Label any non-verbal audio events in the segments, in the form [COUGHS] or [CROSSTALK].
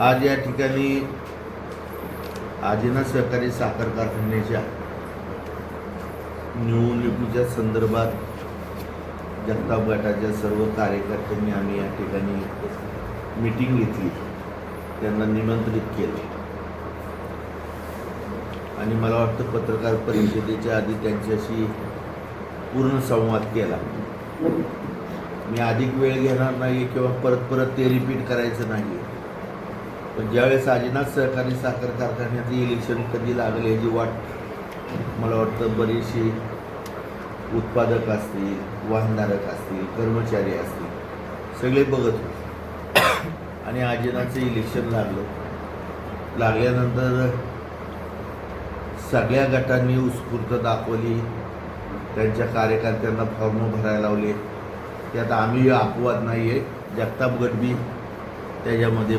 आज या ठिकाणी आजीना सहकारी साखर कारखान्याच्या निवडणुकीच्या संदर्भात जगताप गटाच्या सर्व कार्यकर्त्यांनी आम्ही या ठिकाणी मीटिंग घेतली. त्यांना निमंत्रित केलं. आणि मला वाटतं पत्रकार परिषदेच्या आधी त्यांच्याशी पूर्ण संवाद केला. मी अधिक वेळ घेणार नाही किंवा परत परत ते रिपीट करायचं नाही पण ज्यावेळेस अजिनाथ सहकारी साखर कारखान्याचं इलेक्शन कधी लागले याची वाट मला वाटतं बरीचशी उत्पादक असतील वाहनधारक असतील कर्मचारी असतील सगळे बघत होते. आणि अजिनाथचं इलेक्शन लागलं. लागल्यानंतर सगळ्या गटांनी उत्स्फूर्त दाखवली. त्यांच्या कार्यकर्त्यांना फॉर्म भरायला लावले. त्यात आम्ही अपवाद नाही आहे जगताप गडबी त्याच्यामध्ये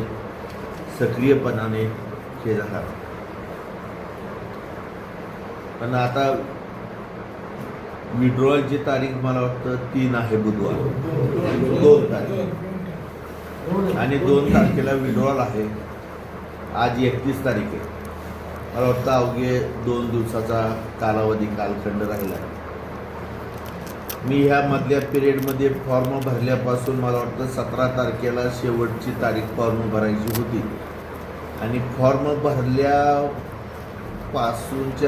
सक्रियपणाने केला हा पण आता विड्रॉलची तारीख मला वाटतं तीन आहे बुधवार. दोन तारीख. आणि दोन तारखेला विड्रॉल आहे. आज एकतीस तारीख आहे. मला वाटतं अवघे दोन दिवसाचा कालावधी कालखंड राहिला. मी ह्या मधल्या पिरियडमध्ये फॉर्म भरल्यापासून मला वाटतं सतरा तारखेला शेवटची तारीख फॉर्म भरायची होती. आणि फॉर्म भरल्यापासूनच्या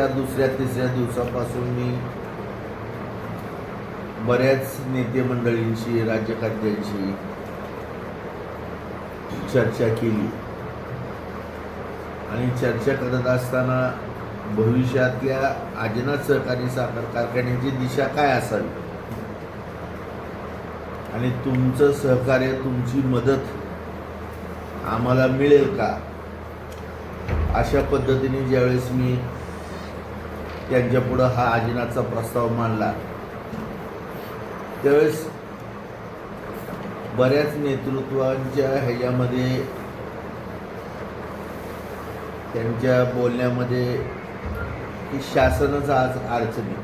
दुसऱ्या तिसऱ्या दिवसापासून मी बऱ्याच नेते मंडळींशी राज्यकर्त्यांशी चर्चा केली. आणि चर्चा करत असताना भविष्यातल्या आजनाथ सहकारी साखर कारखान्याची दिशा काय असावी आणि तुमचं सहकार्य तुमची मदत आम्हाला मिळेल का? अशा पद्धतीने ज्यावेळेस मी त्यांच्यापुढं हा आजीनाथचा प्रस्ताव मांडला त्यावेळेस बऱ्याच नेतृत्वांच्या ह्याच्यामध्ये त्यांच्या बोलण्यामध्ये की शासनच आज अडचणी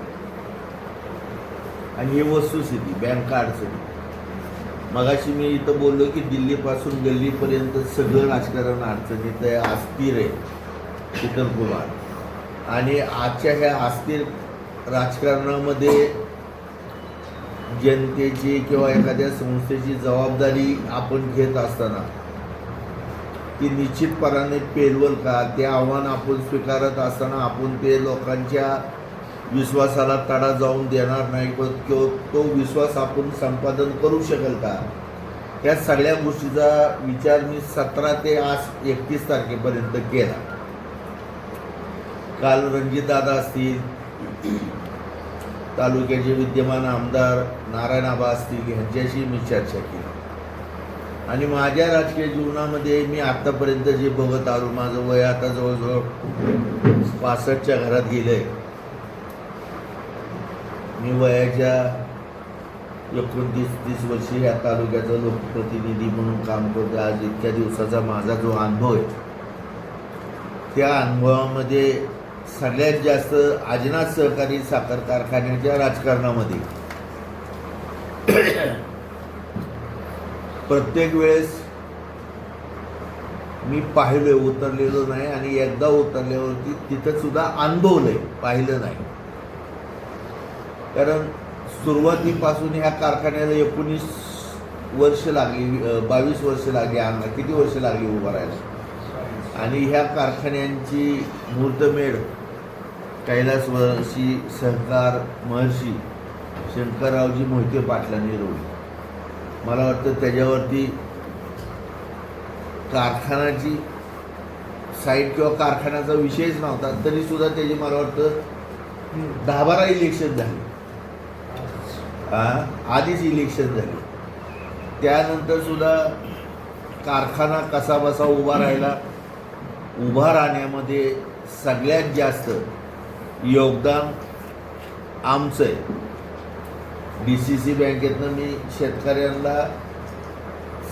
आणि ही वस्तुस्थिती बँका अडचणी मगाशी मी इथं बोललो की दिल्लीपासून गल्लीपर्यंत सगळं राजकारण अडचणीत आहे अस्थिर आहे. शीतल कुमार आणि आजच्या ह्या अस्थिर राजकारणामध्ये जनतेची किंवा एखाद्या संस्थेची जबाबदारी आपण घेत असताना ती निश्चितपणाने पेलवल का? ते आव्हान आपण स्वीकारत असताना आपण ते लोकांच्या विश्वासाला तडा जाऊन देणार नाही किंवा तो विश्वास आपण संपादन करू शकेल का? या सगळ्या गोष्टीचा विचार मी सतरा ते आज एकतीस तारखेपर्यंत केला. काल रणजितदादा असतील तालुक्याचे विद्यमान आमदार नारायणाबा असतील ह्यांच्याशी मी चर्चा केली. आणि माझ्या राजकीय जीवनामध्ये मी आत्तापर्यंत जे बघत आलो माझं वय आता जवळजवळ पासष्टच्या घरात गेलं आहे मी वयाच्या एकोणतीस तीस वर्षी या तालुक्याचं लोकप्रतिनिधी म्हणून काम करतो आज इतक्या दिवसाचा माझा जो अनुभव आहे त्या अनुभवामध्ये सगळ्यात जास्त आजनाथ सहकारी साखर कारखान्याच्या राजकारणामध्ये. [COUGHS] प्रत्येक वेळेस मी पाहिलोय उतरलेलो नाही आणि एकदा उतरल्यावरती तिथं सुद्धा अनुभवलंय पाहिलं नाही. कारण सुरुवातीपासून ह्या कारखान्याला एकोणीस वर्ष लागली बावीस वर्ष लागली आणला किती वर्ष लागली उभं राहायला? आणि ह्या कारखान्यांची मुहूर्तमेढ कैलासवर्षी सहकार महर्षी शंकररावजी मोहिते पाटलांनी रोवली. मला वाटतं त्याच्यावरती कारखानाची साईट किंवा कारखान्याचा विषयच नव्हता तरी सुद्धा त्याची मला वाटतं दहा बारा इलेक्शन झाली आधीच इलेक्शन झाली. त्यानंतर सुद्धा कारखाना कसा बसा उभा राहिला उभा राहण्यामध्ये सगळ्यात जास्त योगदान आमचं आहे. डी सी सी बँकेतनं मी शेतकऱ्यांना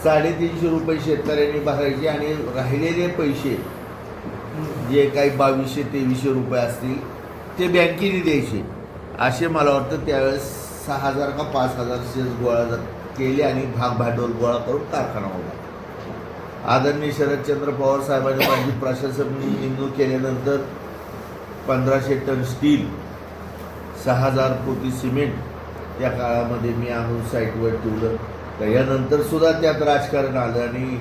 साडेतीनशे रुपये शेतकऱ्यांनी भरायचे आणि राहिलेले पैसे जे काही बावीसशे तेवीसशे रुपये असतील ते बँकेने द्यायचे. असे मला वाटतं त्यावेळेस सहा हजार का पाच हजार शेअर्स गोळा केले आणि भाग भांडवल गोळा करून कारखाना उभा आदरणीय शरदचंद्र पवार साहेबांनी माझी प्रशासक नेमणूक केल्यानंतर पंधराशे टन स्टील सहा हजार पोती सिमेंट त्या काळामध्ये मी आणून साईटवर ठेवलं. तर सुद्धा त्यात राजकारण आलं आणि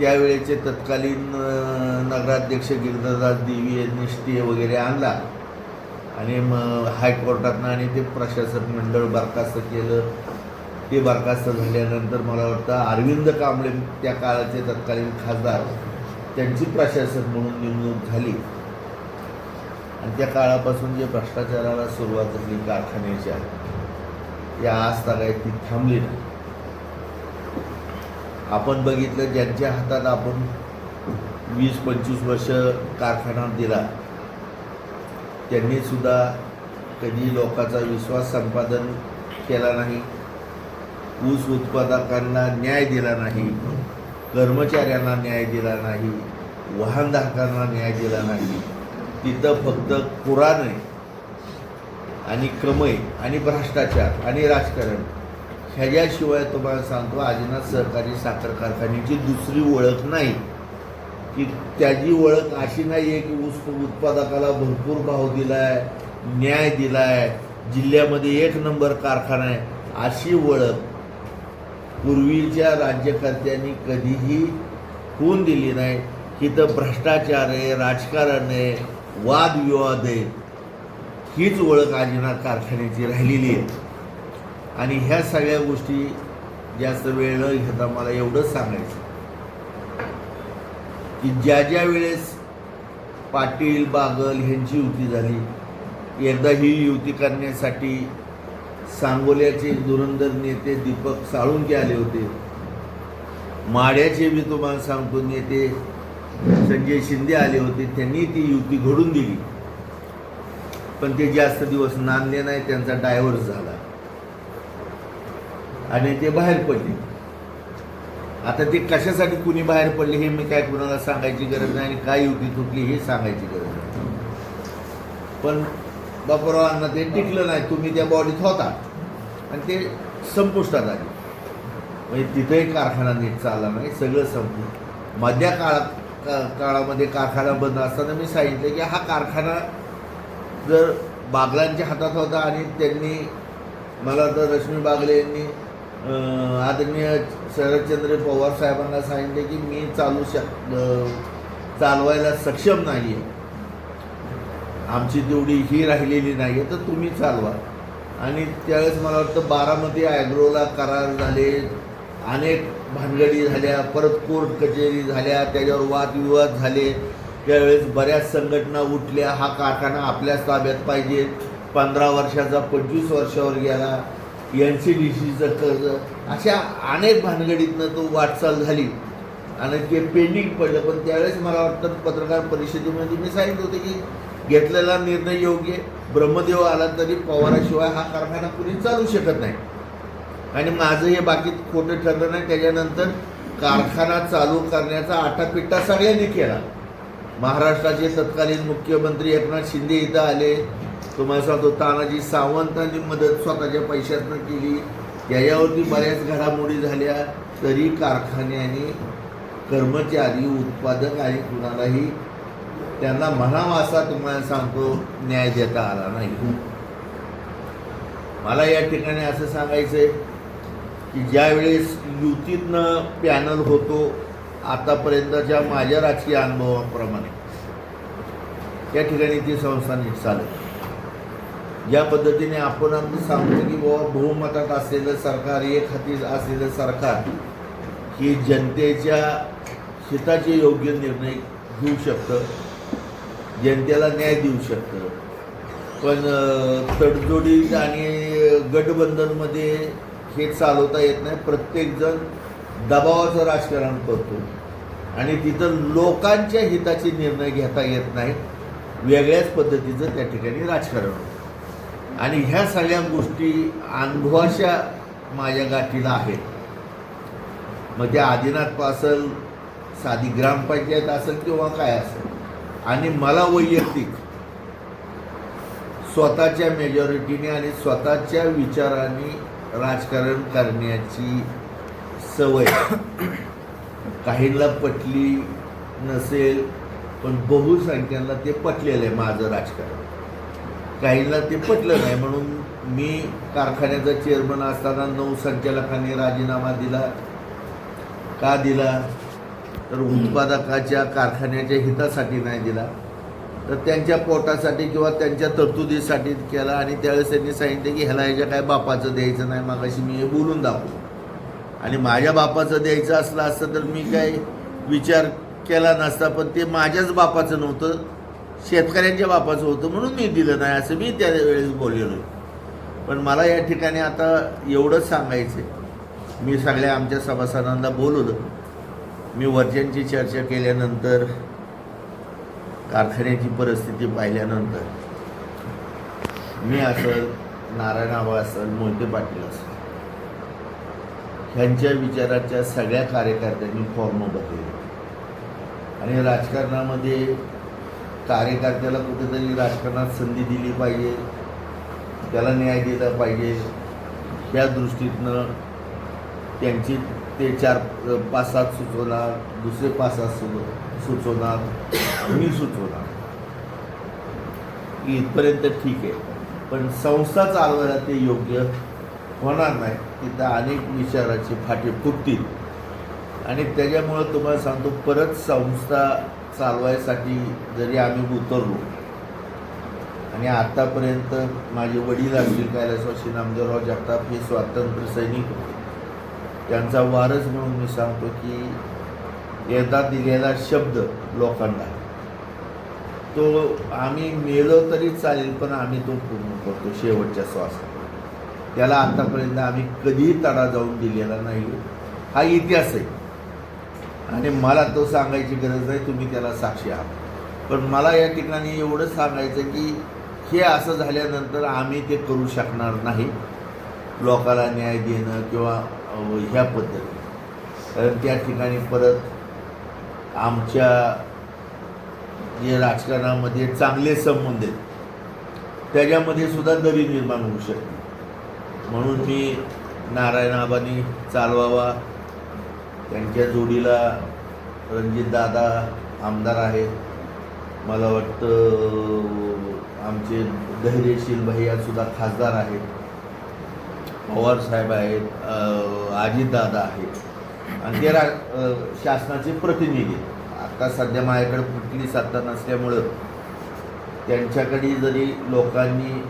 त्यावेळेचे तत्कालीन नगराध्यक्ष गिरधरदास देवी यांनी स्टे वगैरे आणला. आणि मग हायकोर्टातनं आणि ते प्रशासक मंडळ बरखास्त केलं. ते बरखास्त झाल्यानंतर मला वाटतं अरविंद कांबळे त्या काळाचे तत्कालीन खासदार त्यांची प्रशासक म्हणून नेमणूक झाली. आणि त्या काळापासून जे भ्रष्टाचाराला सुरुवात झाली कारखान्याच्या या आज तागायत ती थांबली नाही. आपण बघितलं ज्यांच्या हातात आपण वीस पंचवीस वर्ष कारखाना दिला त्यांनी सुद्धा कधी लोकांचा विश्वास संपादन केला नाही ऊस उत्पादकांना न्याय दिला नाही कर्मचाऱ्यांना न्याय दिला नाही वाहनधारकांना न्याय दिला नाही. तिथं फक्त कुराण आणि कमई आणि भ्रष्टाचार आणि राजकारण ह्याच्याशिवाय तुम्हाला सांगतो आदिनाथ सहकारी साखर कारखान्याची दुसरी ओळख नाही. की त्याची ओळख अशी नाही आहे की ऊस उत्पादकाला भरपूर भाव दिला आहे न्याय दिला आहे जिल्ह्यामध्ये एक नंबर कारखाना आहे अशी ओळख पूर्वीच्या राज्यकर्त्यांनी कधीही होऊन दिली नाही. की तर भ्रष्टाचार आहे राजकारण आहे वादविवाद हीच ओळख आजीनाथ कारखान्याची राहिलेली आहे. आणि ह्या सगळ्या गोष्टी जास्त वेळ न घेता मला एवढंच सांगायचं की ज्या ज्या वेळेस पाटील बागल ह्यांची युती झाली एकदा ही युती करण्यासाठी सांगोल्याचे धुरंधर नेते दीपक साळुंके आले होते. माड्याचे मी तुम्हाला सांगतो नेते संजय शिंदे आले होते त्यांनी ती युती घडून दिली. पण ते जास्त दिवस नांदले नाही त्यांचा डायव्हर्स झाला. आणि ते बाहेर पडले. आता ते कशासाठी कुणी बाहेर पडले हे मी काय कुणाला सांगायची गरज नाही आणि काय युती तुटली हे सांगायची गरज नाही. पण बापरावांना ते टिकलं नाही तुम्ही त्या बॉडीत होता. आणि ते संपुष्टात आले. म्हणजे तिथंही कारखाना नीट चालला नाही सगळं संपलं. मध्या काळात का- काळामध्ये कारखाना बंद असताना मी सांगितलं की हा कारखाना जर बागलांच्या हातात होता आणि त्यांनी मला तर रश्मी बागले यांनी आदरणीय शरदचंद्र पवार साहेबांना सांगितले की मी चालू शक चालवायला सक्षम नाही आहे आमची तेवढी ही राहिलेली नाही आहे तर तुम्ही चालवा. आणि त्यावेळेस मला वाटतं बारामती ॲग्रोला करार झाले अनेक भानगडी झाल्या परत कोर्ट कचेरी झाल्या त्याच्यावर वादविवाद झाले. त्यावेळेस बऱ्याच संघटना उठल्या हा कारखाना आपल्याच ताब्यात पाहिजे. पंधरा वर्षाचा पंचवीस वर्षावर गेला. एन सी डी सीचं कर्ज अशा अनेक भानगडीतनं तो वाटचाल झाली. आणि ते पेंडिंग पडलं. पण त्यावेळेस मला वाटतं पत्रकार परिषदेमध्ये मी सांगितलं होतं की घेतलेला निर्णय योग्य ब्रह्मदेव आला तरी पवाराशिवाय हा कारखाना कुणी चालू शकत नाही. आणि माझं हे बाकी खोटं ठरलं नाही त्याच्यानंतर कारखाना चालू करण्याचा आटापिट्टा सगळ्यांनी केला. महाराष्ट्राचे तत्कालीन मुख्यमंत्री एकनाथ शिंदे इथं आले. तुम्हाला सांगतो तानाजी सावंतांनी मदत स्वतःच्या पैशातनं केली. याच्यावरती बऱ्याच घडामोडी झाल्या. तरी कारखान्याने कर्मचारी उत्पादक आणि कुणालाही त्यांना म्हणावा असा तुम्हाला सांगतो न्याय देता आला नाही. मला या ठिकाणी असं सांगायचं आहे की ज्यावेळेस युतीतनं पॅनल होतो आतापर्यंतच्या माझ्या राजकीय अनुभवाप्रमाणे. त्या ठिकाणी ती संस्था नीट चालत ज्या पद्धतीने आपण आमचं सांगतो की बाबा बहुमतात असलेलं सरकार एक हाती असलेलं सरकार ही जनतेच्या हिताचे योग्य निर्णय घेऊ शकतं जनतेला न्याय देऊ शकतं. पण तडजोडी तडजोडीत आणि गटबंधनमध्ये हे चालवता येत नाही. प्रत्येकजण दबावाचं राजकारण करतो. आणि तिथं लोकांच्या हिताचे निर्णय घेता येत नाही वेगळ्याच पद्धतीचं त्या ठिकाणी राजकारण होतं. आणि ह्या सगळ्या गोष्टी अनुभवाच्या माझ्या गाठीला आहेत. मग त्या आदिनाथ असेल साधी ग्रामपंचायत असेल किंवा काय असेल. आणि मला वैयक्तिक स्वतःच्या मेजॉरिटीने आणि स्वतःच्या विचाराने राजकारण करण्याची सवय. काहींना पटली नसेल पण बहुसंख्यांना ते पटलेलं आहे माझं राजकारण. काहींना ते पटलं नाही म्हणून मी कारखान्याचा चेअरमन असताना नऊ संचालकांनी राजीनामा दिला. का दिला? तर उत्पादकाच्या कारखान्याच्या हितासाठी नाही दिला. तर त्यांच्या पोटासाठी किंवा त्यांच्या तरतुदीसाठी केला आणि त्यावेळेस त्यांनी सांगितलं की ह्याला ह्याच्या काय बापाचं द्यायचं नाही मागाशी मी हे बोलून दाखवू आणि माझ्या बापाचं द्यायचं असलं असतं तर मी काय विचार केला नसता पण ते माझ्याच बापाचं नव्हतं शेतकऱ्यांच्या बापाचं होतं म्हणून मी दिलं नाही असं मी त्यावेळेस बोललेलो पण मला या ठिकाणी आता एवढंच सांगायचं आहे मी सगळ्या आमच्या सभासदांना बोलवलं. मी वर्जनची चर्चा केल्यानंतर कारखान्याची परिस्थिती पाहिल्यानंतर मी असेल नारायण आबा असेल मोहिते पाटील असेल ह्यांच्या विचाराच्या सगळ्या कार्यकर्त्यांनी फॉर्म भरलेले आणि राजकारणामध्ये कार्यकर्त्याला कुठेतरी राजकारणात संधी दिली पाहिजे त्याला न्याय दिला पाहिजे त्या दृष्टीतनं त्यांची ते चार पाच सात सुचवणार दुसरे पाच सात सुचवणार मी सुचवणार. इथपर्यंत ठीक आहे. पण संस्था चालवायला ते योग्य होणार नाही. तिथं अनेक विचाराचे फाटे फुटतील. आणि त्याच्यामुळं तुम्हाला सांगतो परत संस्था चालवायसाठी जरी आम्ही उतरलो आणि आतापर्यंत माझे वडील असतील कैलासवासी नामदेवराव जगताप हे स्वातंत्र्य सैनिक होते. त्यांचा वारस म्हणून मी सांगतो की एकदा दिलेला शब्द लोकांना तो आम्ही मेलो तरी चालेल पण आम्ही तो पूर्ण करतो शेवटच्या श्वासात. त्याला आतापर्यंत आम्ही कधीही तडा जाऊन दिलेला नाही. हा इतिहास आहे. आणि मला तो सांगायची गरज नाही तुम्ही त्याला साक्षी आहात. पण मला या ठिकाणी एवढं सांगायचं की हे असं झाल्यानंतर आम्ही ते करू शकणार नाही. लोकाला न्याय देणं किंवा ह्या पद्धती कारण त्या ठिकाणी परत आमच्या जे राजकारणामध्ये चांगले संबंध आहेत. त्याच्यामध्ये सुद्धा दरी निर्माण होऊ शकते. म्हणून मी नारायण आबांनी चालवावा त्यांच्या जोडीला रणजितदादा आमदार आहेत. मला वाटतं आमचे धैर्यशील भैया सुद्धा खासदार आहेत. पवार साहेब आहेत अजितदादा आहेत. आणि ते रा शासनाचे प्रतिनिधी आहेत. आता सध्या माझ्याकडे कुठली सत्ता नसल्यामुळं त्यांच्याकडे जरी लोकांनी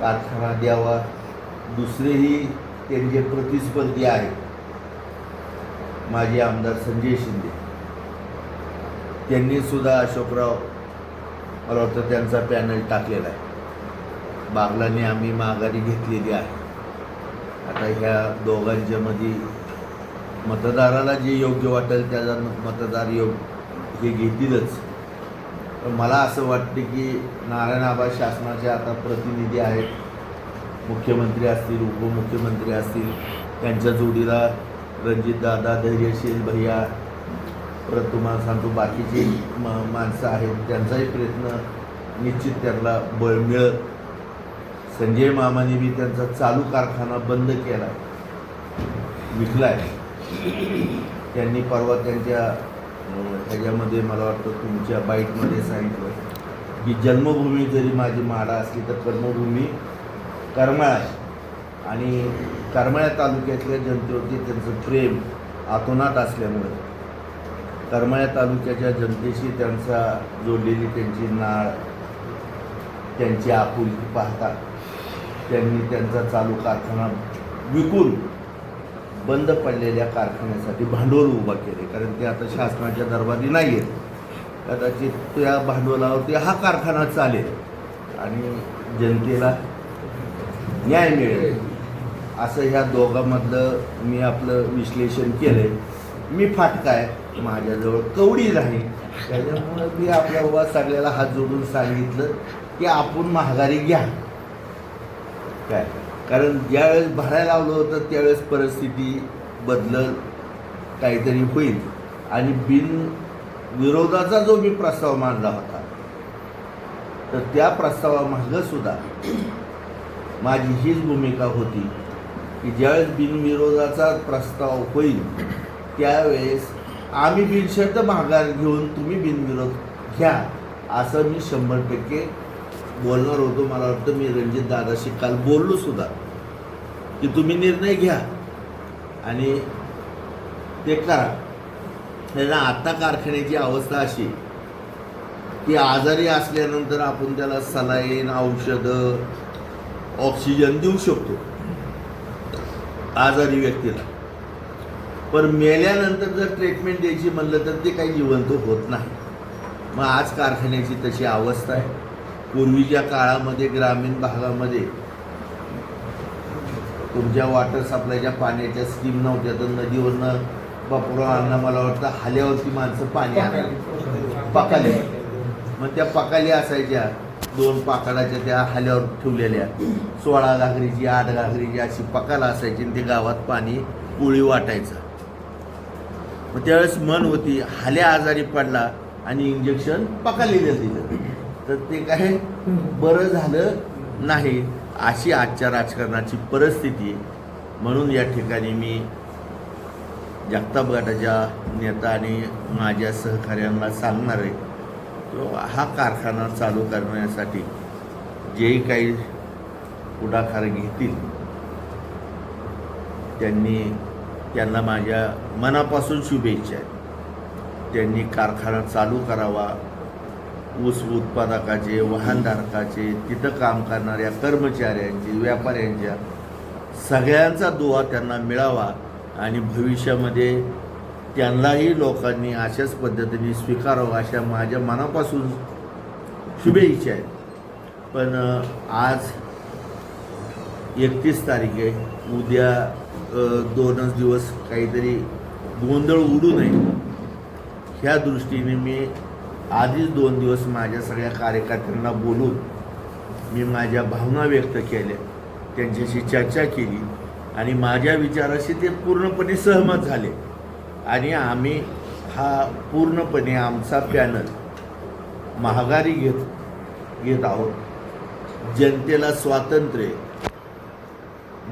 कारखाना द्यावा दुसरेही त्यांचे प्रतिस्पर्धी आहेत माजी आमदार संजय शिंदे. त्यांनी सुद्धा अशोकराव मला वाटतं त्यांचा पॅनल टाकलेला आहे. बागलांनी आम्ही माघारी घेतलेली आहे. आता ह्या दोघांच्यामध्ये मतदाराला जे योग्य वाटेल त्याचा मतदार योग हे घेतीलच. पण मला असं वाटते की नारायण आबा शासनाचे आता प्रतिनिधी आहेत. मुख्यमंत्री असतील उपमुख्यमंत्री असतील त्यांच्या जोडीला रणजितदादा धैर्यशील भैया परत तुम्हाला सांगतो बाकीची म माणसं आहेत. त्यांचाही प्रयत्न निश्चित त्यांना बळ मिळत संजय मामाने बी त्यांचा चालू कारखाना बंद केला विकला आहे त्यांनी परवा त्यांच्या ह्याच्यामध्ये मला वाटतं तुमच्या बाईटमध्ये सांगितलं की जन्मभूमी जरी माझी माडा असली तर कर्मभूमी करमाळा आहे. आणि करमाळ्या तालुक्यातल्या जनतेवरती त्यांचं प्रेम आतोनात असल्यामुळे करमाळ्या तालुक्याच्या जनतेशी त्यांचा जोडलेली त्यांची नाळ त्यांची आपुलकी पाहता त्यांनी त्यांचा चालू कारखाना विकून बंद पडलेल्या कारखान्यासाठी भांडवल उभा केले. कारण ते आता शासनाच्या दरबारी नाही आहेत कदाचित त्या भांडवलावरती हा कारखाना चालेल. आणि जनतेला न्याय मिळेल. असं ह्या दोघांमधलं मी आपलं विश्लेषण केलं आहे मी फाटका आहे. माझ्याजवळ कवडी नाही. त्याच्यामुळं मी आपल्या बाबा सगळ्याला हात जोडून सांगितलं की आपण महागारी घ्या. काय? कारण ज्यावेळेस भरायला लावलं होतं त्यावेळेस परिस्थिती बदलत काहीतरी होईल. आणि बिन विरोधाचा जो मी प्रस्ताव मांडला होता तर त्या प्रस्तावामागं सुद्धा माझी हीच भूमिका होती की ज्यावेळेस बिनविरोधाचा प्रस्ताव होईल त्यावेळेस आम्ही बिनशर्त माघार घेऊन तुम्ही बिनविरोध घ्या असं मी शंभर टक्के बोलणार होतो मला वाटतं मी रणजित दादाशी काल बोललो सुद्धा की तुम्ही निर्णय घ्या. आणि ते करा. त्यांना आत्ता कारखान्याची अवस्था अशी की आजारी असल्यानंतर आपण त्याला सलाईन औषधं ऑक्सिजन देऊ शकतो आजारी व्यक्तीला. पण मेल्यानंतर जर ट्रीटमेंट द्यायची म्हणलं तर ते काही जिवंत होत नाही. मग आज कारखान्याची तशी अवस्था आहे. पूर्वीच्या काळामध्ये ग्रामीण भागामध्ये तुमच्या वॉटर सप्लायच्या पाण्याच्या स्कीम नव्हत्या. तर नदीवरनं बापुरावांना मला वाटतं हाल्यावरती माणसं पाणी आणायची पकाले. मग त्या पकाली असायच्या. दोन पाकाडाच्या त्या हाल्यावर ठेवलेल्या. सोळा घागरीची आठ घागरीची अशी पकाला असायची आणि ते गावात पाणी पोळी वाटायचं. मग त्यावेळेस मन होती हाल्या आजारी पडला आणि इंजेक्शन पकालीला दिलं. तर ते काय बरं झालं नाही अशी आजच्या राजकारणाची परिस्थिती आहे. म्हणून या ठिकाणी मी जगताप गटाच्या नेता आणि माझ्या सहकार्यांना सांगणार आहे तो हा कारखाना चालू करण्यासाठी जेही काही पुढाकार घेतील त्यांनी त्यांना माझ्या मनापासून शुभेच्छा आहेत त्यांनी कारखाना चालू करावा ऊस उत्पादकाचे वाहनधारकाचे तिथं काम करणाऱ्या कर्मचाऱ्यांचे व्यापाऱ्यांच्या सगळ्यांचा दुवा त्यांना मिळावा आणि भविष्यामध्ये त्यांनाही लोकांनी अशाच पद्धतीने स्वीकारावं अशा माझ्या मनापासून शुभेच्छा आहेत. पण आज एकतीस तारीख आहे. उद्या दोनच दिवस काहीतरी गोंधळ उडू नये. ह्या दृष्टीने मी आधीच दोन दिवस माझ्या सगळ्या कार्यकर्त्यांना बोलून मी माझ्या भावना व्यक्त केल्या. त्यांच्याशी चर्चा केली आणि माझ्या विचाराशी ते पूर्णपणे सहमत झाले. आणि आम्ही हा पूर्णपणे आमचा पॅनल महागारी घेत घेत आहोत. जनतेला स्वातंत्र्य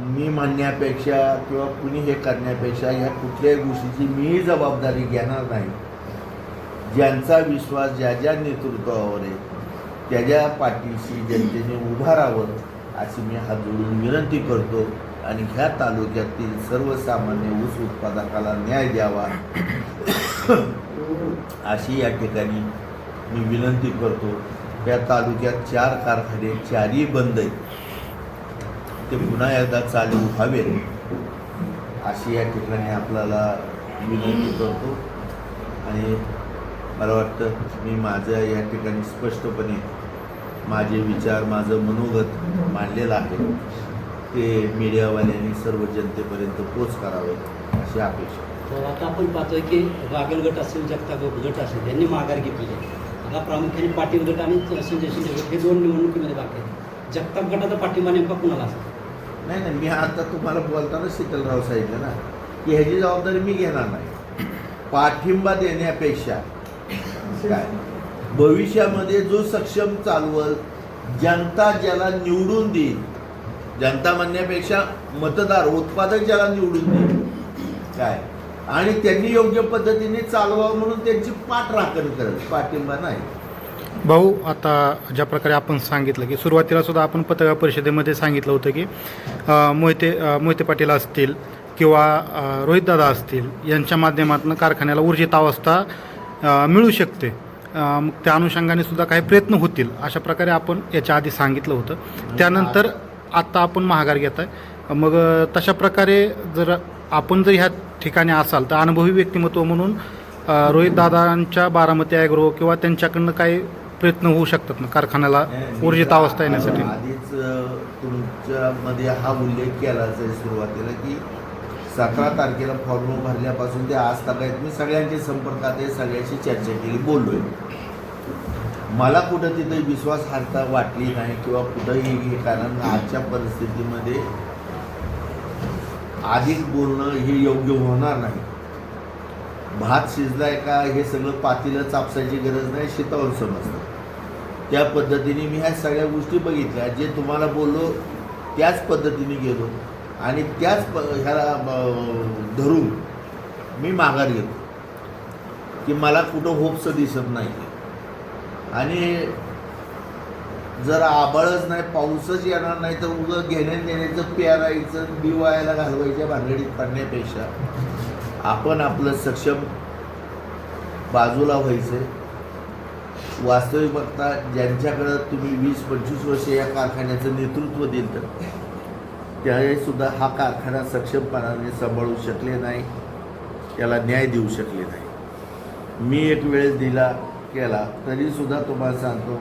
मी म्हणण्यापेक्षा किंवा कुणी हे करण्यापेक्षा ह्या कुठल्याही गोष्टीची मीही जबाबदारी घेणार नाही. ज्यांचा विश्वास ज्या ज्या नेतृत्वावर आहे त्याच्या पाठीशी जनतेने उभा राहावं अशी मी हात जोडून विनंती करतो. आणि ह्या तालुक्यातील सर्वसामान्य ऊस उत्पादकाला न्याय द्यावा. अशी या ठिकाणी मी विनंती करतो. या तालुक्यात चार कारखाने चारही बंद आहेत. ते पुन्हा एकदा चालू व्हावेत. अशी या ठिकाणी आपल्याला विनंती करतो. आणि मला वाटतं मी माझं या ठिकाणी स्पष्टपणे माझे विचार माझं मनोगत मांडलेलं आहे. ते मीडियावाल्यांनी सर्व जनतेपर्यंत पोच करावं अशी अपेक्षा. तर आता आपण पाहतोय की बागल गट असेल जगताप गट असेल यांनी माघार घेतलेली आहे. आता प्रामुख्याने पाटील गट आणि संजय शिंदे गट हे दोन निवडणुकीमध्ये बाकी आहेत. जगताप गटाचा पाठिंबा नेमका कुणाला असेल? नाही नाही मी आता तुम्हाला बोलताना शीतलराव सांगितलं ना की ह्याची जबाबदारी मी घेणार नाही. पाठिंबा देण्यापेक्षा काय? भविष्यामध्ये जो सक्षम चालवल जनता ज्याला निवडून देईल जनता म्हणण्यापेक्षा मतदार उत्पादक ज्याला निवडून देईल काय? आणि त्यांनी योग्य पद्धतीने चालवावं म्हणून त्यांची पाठ राखण करत पाठिंबा नाही. भाऊ आता ज्या प्रकारे आपण सांगितलं की सुरुवातीला सुद्धा आपण पत्रकार परिषदेमध्ये सांगितलं होतं की मोहिते मोहिते पाटील असतील किंवा रोहितदादा असतील यांच्या माध्यमातून कारखान्याला ऊर्जित अवस्था अ, मिळू शकते. मग त्या अनुषंगाने सुद्धा काही प्रयत्न होतील अशा प्रकारे आपण याच्या आधी सांगितलं होतं. त्यानंतर आत्ता आपण महागार घेत आहे. मग तशा प्रकारे जर आपण जर ह्या ठिकाणी असाल तर अनुभवी व्यक्तिमत्व म्हणून अ, रोहितदादांच्या बारामती ॲग्रो किंवा त्यांच्याकडनं काही प्रयत्न होऊ शकतात ना कारखान्याला ऊर्जित अवस्था येण्यासाठी? आधीच तुमच्यामध्ये हा उल्लेख आहे सुरुवातीला की सतरा तारखेला फॉर्म भरल्यापासून ते आज तक आहेत मी सगळ्यांच्या संपर्कात आहे सगळ्यांशी चर्चा केली बोललो आहे मला कुठं तिथे विश्वासार्हता वाटली नाही किंवा कुठंही हे कारण आजच्या परिस्थितीमध्ये अधिक बोलणं हे योग्य होणार नाही. भात शिजलाय का हे सगळं पातीलं चापसायची गरज नाही शेतावर समजतं. त्या पद्धतीने मी ह्या सगळ्या गोष्टी बघितल्या जे तुम्हाला बोललो त्याच पद्धतीने गेलो. आणि त्याच प ह्याला धरून मी माघार घेतो. की मला कुठं होप्स दिसत नाही आणि जर आबळच नाही पाऊसच येणार नाही तर उगं घेण्या देण्याचं प्यारायचं दिवायला घालवायच्या भानगडीत पडण्यापेक्षा आपण आपलं सक्षम बाजूला व्हायचं वास्तविक बघता ज्यांच्याकडं तुम्ही वीस पंचवीस वर्ष या कारखान्याचं नेतृत्व दिलं त्यावेळीसुद्धा हा कारखाना सक्षमपणाने सांभाळू शकले नाही. त्याला न्याय देऊ शकले नाही. मी एक वेळेस दिला केला तरीसुद्धा तुम्हाला सांगतो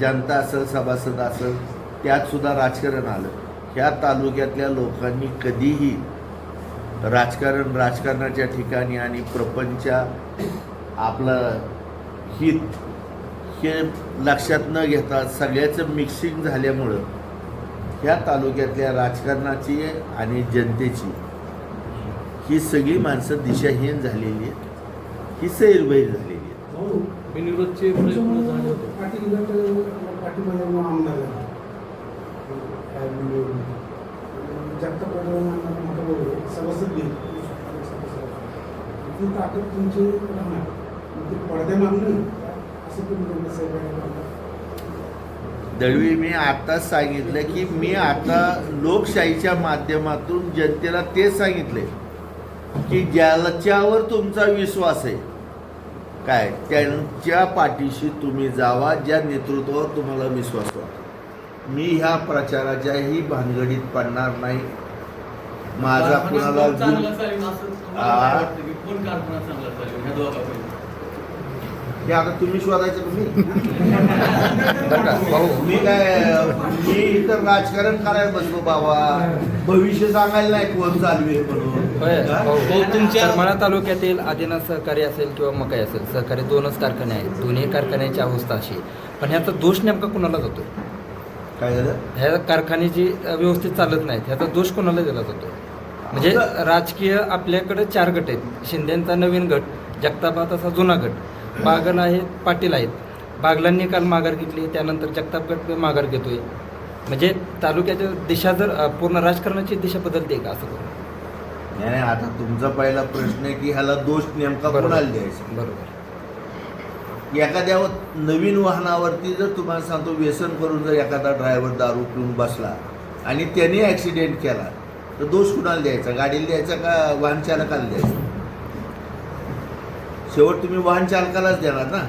जनता असेल सभासद असेल त्यातसुद्धा राजकारण आलं. ह्या तालुक्यातल्या लोकांनी कधीही राजकारण राजकारणाच्या ठिकाणी आणि प्रपंचा आपलं हित हे लक्षात न घेता सगळ्याचं मिक्सिंग झाल्यामुळं ह्या तालुक्यातल्या राजकारणाची आणि जनतेची ही सगळी माणसं दिशाहीन झालेली आहेत. ही सैरबैर झालेली आहेत. बिनविरोधचे प्रयत्न झाले होते. बी. ती ताकद तुमची असं तुम्ही दळवी मी आताच सांगितलं की मी आता लोकशाहीच्या माध्यमातून जनतेला तेच सांगितले की ज्याच्यावर तुमचा विश्वास आहे काय त्यांच्या पाठीशी तुम्ही जावा ज्या नेतृत्वावर तुम्हाला विश्वास वाटतो. मी ह्या प्रचाराच्याही भानगडीत पडणार नाही. माझा कुणाला हे आता तुम्ही शोधायचं तुम्ही मी? काय मी इथं राजकारण करायला बसलो बाबा. भविष्य सांगायला नाही कोण म्हणून. हा? तुमच्या- करमाळा तालुक्यातील आदिनाथ सहकारी असेल किंवा मकाई असेल सहकारी दोनच कारखाने आहेत. दोन्ही कारखान्याची अवस्था अशी. पण ह्याचा दोष नेमका कुणाला जातो? काय झालं? ह्या कारखाने अ, व्यवस्थित चालत नाहीत ह्याचा दोष कोणाला दिला जातो? म्हणजे राजकीय आपल्याकडे चार गट आहेत. शिंदेचा नवीन गट जगतापा तसा जुना गट. बागल आहेत पाटील आहेत. बागलांनी काल माघार घेतली त्यानंतर जगताप गट माघार घेतोय. म्हणजे तालुक्याच्या दिशा जर पूर्ण राजकारणाची दिशा बदलते का असं नाही नाही, आता तुमचा पहिला प्रश्न आहे की ह्याला दोष नेमका कोणाला द्यायचा? बरोबर. एखाद्या नवीन वाहनावरती जर तुम्हाला सांगतो व्यसन करून जर एखादा ड्रायव्हर दारू पिऊन बसला आणि त्याने ॲक्सिडेंट केला तर दोष कुणाला द्यायचा? गाडीला द्यायचा का वाहन चालकाला द्यायचा? शेवट तुम्ही वाहन चालकालाच देणार ना?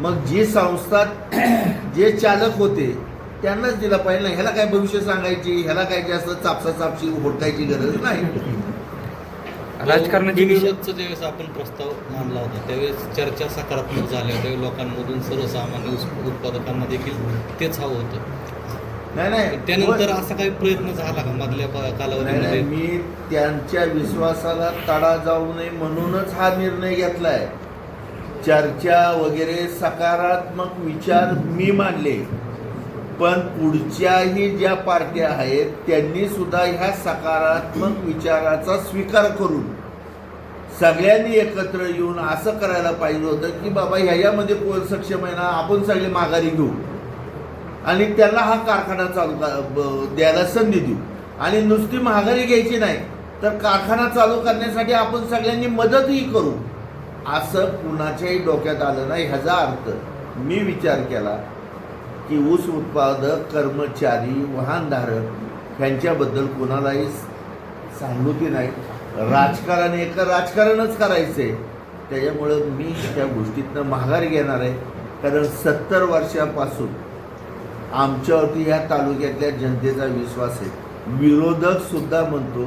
मग जी संस्था जे चालक होते त्यांनाच दिला पाहिजे ना? ह्याला काय भविष्य सांगायची? ह्याला काय जास्त चापसा चापशी होटायची गरज नाही? राजकारणाची बिनविरोधचा ज्यावेळेस आपण प्रस्ताव मांडला होता त्यावेळेस चर्चा सकारात्मक झाल्या. त्यावेळी लोकांमधून सर्वसामान्य उत्पादकांना देखील तेच हवं होतं. नाही नाही. त्यानंतर असा काही प्रयत्न झाला का मधल्या कालावधीमध्ये? मी त्यांच्या विश्वासाला तडा जाऊ नये म्हणूनच हा निर्णय घेतलाय. चर्चा वगैरे सकारात्मक विचार मी मांडले. पण पुढच्याही ज्या पार्ट्या आहेत त्यांनी सुद्धा ह्या सकारात्मक विचाराचा स्वीकार करून सगळ्यांनी एकत्र येऊन असं करायला पाहिजे होतं की बाबा ह्याच्यामध्ये कोण सक्षम आहे ना आपण सगळे माघारी घेऊ. आणि त्यांना हा कारखाना चालू ब- द्यायला संधी देऊ. आणि नुसती महागारी घ्यायची नाही तर कारखाना चालू करण्यासाठी आपण सगळ्यांनी मदतही करू. असं कुणाच्याही डोक्यात आलं नाही. ह्याचा अर्थ मी विचार केला की ऊस उत्पादक कर्मचारी वाहनधारक ह्यांच्याबद्दल कुणालाही सांगूती नाही. राजकारण एक राजकारणच करायचं आहे त्याच्यामुळं मी त्या गोष्टीतनं माघार घेणार आहे. कारण सत्तर वर्षापासून आमच्यावरती ह्या तालुक्यातल्या जनतेचा विश्वास आहे. विरोधक सुद्धा म्हणतो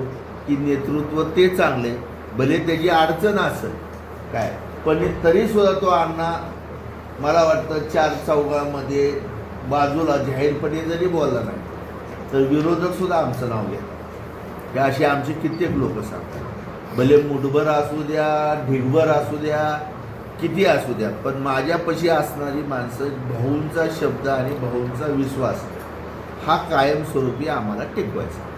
की नेतृत्व ते चांगले भले त्याची अडचण असेल. काय? पण तरी सुद्धा तो अण्णा मला वाटतं चार चौघामध्ये बाजूला जाहीरपणे जरी बोलला नाही तर विरोधक सुद्धा आमचं नाव घ्या हे असे आमचे कित्येक लोक सांगतात. भले मुठभर असू द्या ढिगभर असू द्या किती असू द्या पण माझ्यापाशी असणारी माणसं भाऊंचा शब्द आणि भाऊंचा विश्वास हा कायमस्वरूपी आम्हाला टिकवायचा.